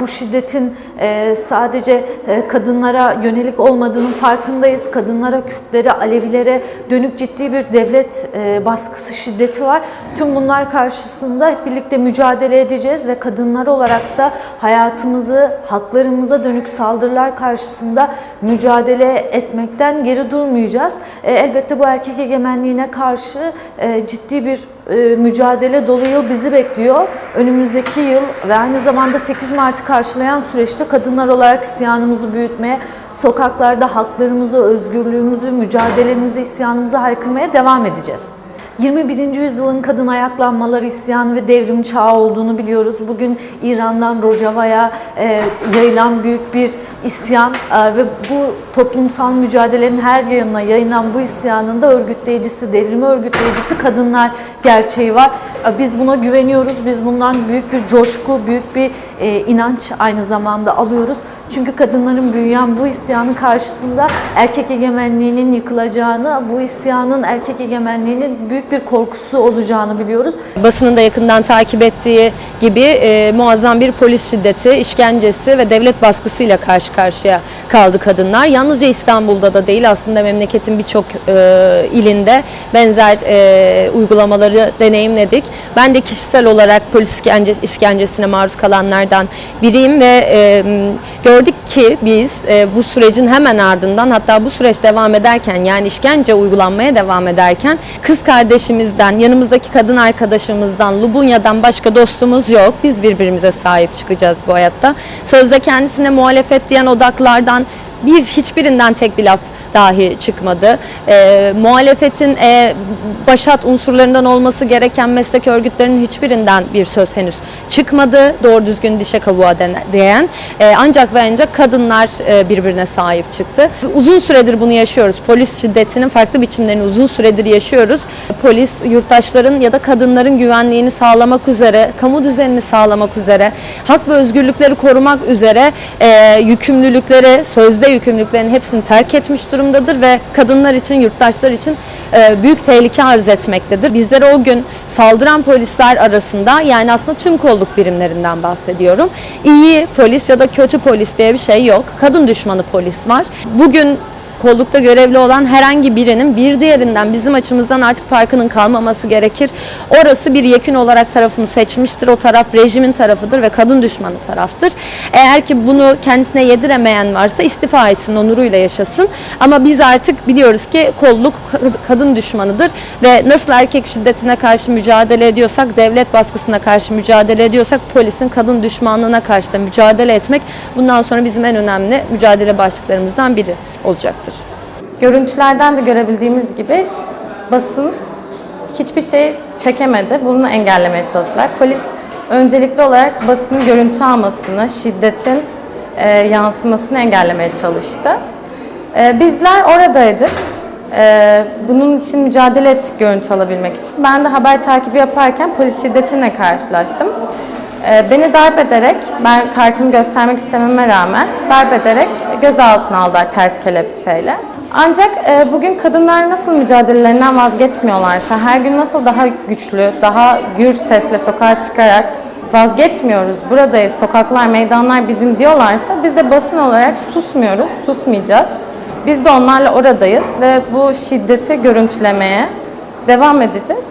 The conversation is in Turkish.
bu şiddetin e, sadece e, kadınlara yönelik olmadığının farkındayız. Kadınlara, Kürtlere, Alevilere dönük ciddi bir devlet e, baskısı, şiddeti var. Tüm bunlar karşısında hep birlikte mücadele edeceğiz ve kadınlar olarak da hayatımızı, haklarımıza dönük saldırılar karşısında mücadele etmekten geri durmayacağız. Elbette bu erkek egemenliğine karşı ciddi bir mücadele dolu yıl bizi bekliyor. Önümüzdeki yıl ve aynı zamanda 8 Mart'ı karşılayan süreçte kadınlar olarak isyanımızı büyütmeye, sokaklarda haklarımızı, özgürlüğümüzü, mücadelemizi, isyanımızı haykırmaya devam edeceğiz. 21. yüzyılın kadın ayaklanmaları, isyanı ve devrim çağı olduğunu biliyoruz. Bugün İran'dan Rojava'ya e, yayılan büyük bir isyan e, ve bu toplumsal mücadelenin her yanına yayılan bu isyanın da örgütleyicisi, devrimi örgütleyicisi kadınlar gerçeği var. E, Biz buna güveniyoruz. Biz bundan büyük bir coşku, büyük bir e, inanç aynı zamanda alıyoruz. Çünkü kadınların büyüyen bu isyanın karşısında erkek egemenliğinin yıkılacağını, bu isyanın erkek egemenliğinin büyük bir korkusu olacağını biliyoruz. basının da yakından takip ettiği gibi e, muazzam bir polis şiddeti, işkencesi ve devlet baskısıyla karşı karşıya kaldı kadınlar. Yalnızca İstanbul'da da değil aslında memleketin birçok e, ilinde benzer e, uygulamaları deneyimledik. Ben de kişisel olarak polis işkence, işkencesine maruz kalanlardan biriyim ve e, gördük ki biz e, bu sürecin hemen ardından hatta bu süreç devam ederken yani işkence uygulanmaya devam ederken kız kardeşimizden, yanımızdaki kadın arkadaşımızdan, Lubunya'dan başka dostumuz yok. Biz birbirimize sahip çıkacağız bu hayatta. Sözde kendisine muhalefet diyen odaklardan bir hiçbirinden tek bir laf dahi çıkmadı. E, muhalefetin e, başat unsurlarından olması gereken meslek örgütlerinin hiçbirinden bir söz henüz çıkmadı. Doğru düzgün dişe kavuğa değen. E, ancak ve ancak kadınlar e, birbirine sahip çıktı. Uzun süredir bunu yaşıyoruz. Polis şiddetinin farklı biçimlerini uzun süredir yaşıyoruz. Polis yurttaşların ya da kadınların güvenliğini sağlamak üzere, kamu düzenini sağlamak üzere, hak ve özgürlükleri korumak üzere e, yükümlülükleri, sözde yükümlülüklerin hepsini terk etmiş durumdadır ve kadınlar için, yurttaşlar için e, büyük tehlike arz etmektedir. Bizlere o gün saldıran polisler arasında yani aslında tüm kolluk birimlerinden bahsediyorum. İyi polis ya da kötü polis diye bir şey yok. Kadın düşmanı polis var. Bugün kollukta görevli olan herhangi birinin bir diğerinden bizim açımızdan artık farkının kalmaması gerekir. Orası bir yekün olarak tarafını seçmiştir. O taraf rejimin tarafıdır ve kadın düşmanı taraftır. Eğer ki bunu kendisine yediremeyen varsa istifa etsin, onuruyla yaşasın. Ama biz artık biliyoruz ki kolluk kadın düşmanıdır ve nasıl erkek şiddetine karşı mücadele ediyorsak, devlet baskısına karşı mücadele ediyorsak polisin kadın düşmanlığına karşı da mücadele etmek bundan sonra bizim en önemli mücadele başlıklarımızdan biri olacaktır. Görüntülerden de görebildiğimiz gibi basın hiçbir şey çekemedi. Bunu engellemeye çalıştılar. Polis öncelikli olarak basının görüntü almasını, şiddetin e, yansımasını engellemeye çalıştı. E, bizler oradaydık. E, bunun için mücadele ettik görüntü alabilmek için. Ben de haber takibi yaparken polis şiddetiyle karşılaştım. E, beni darp ederek, ben kartımı göstermek istememe rağmen darp ederek gözaltına aldılar ters kelepçeyle. Ancak e, bugün kadınlar nasıl mücadelelerinden vazgeçmiyorlarsa, her gün nasıl daha güçlü, daha gür sesle sokağa çıkarak vazgeçmiyoruz, buradayız, sokaklar, meydanlar bizim diyorlarsa biz de basın olarak susmuyoruz, susmayacağız. Biz de onlarla oradayız ve bu şiddeti görüntülemeye devam edeceğiz.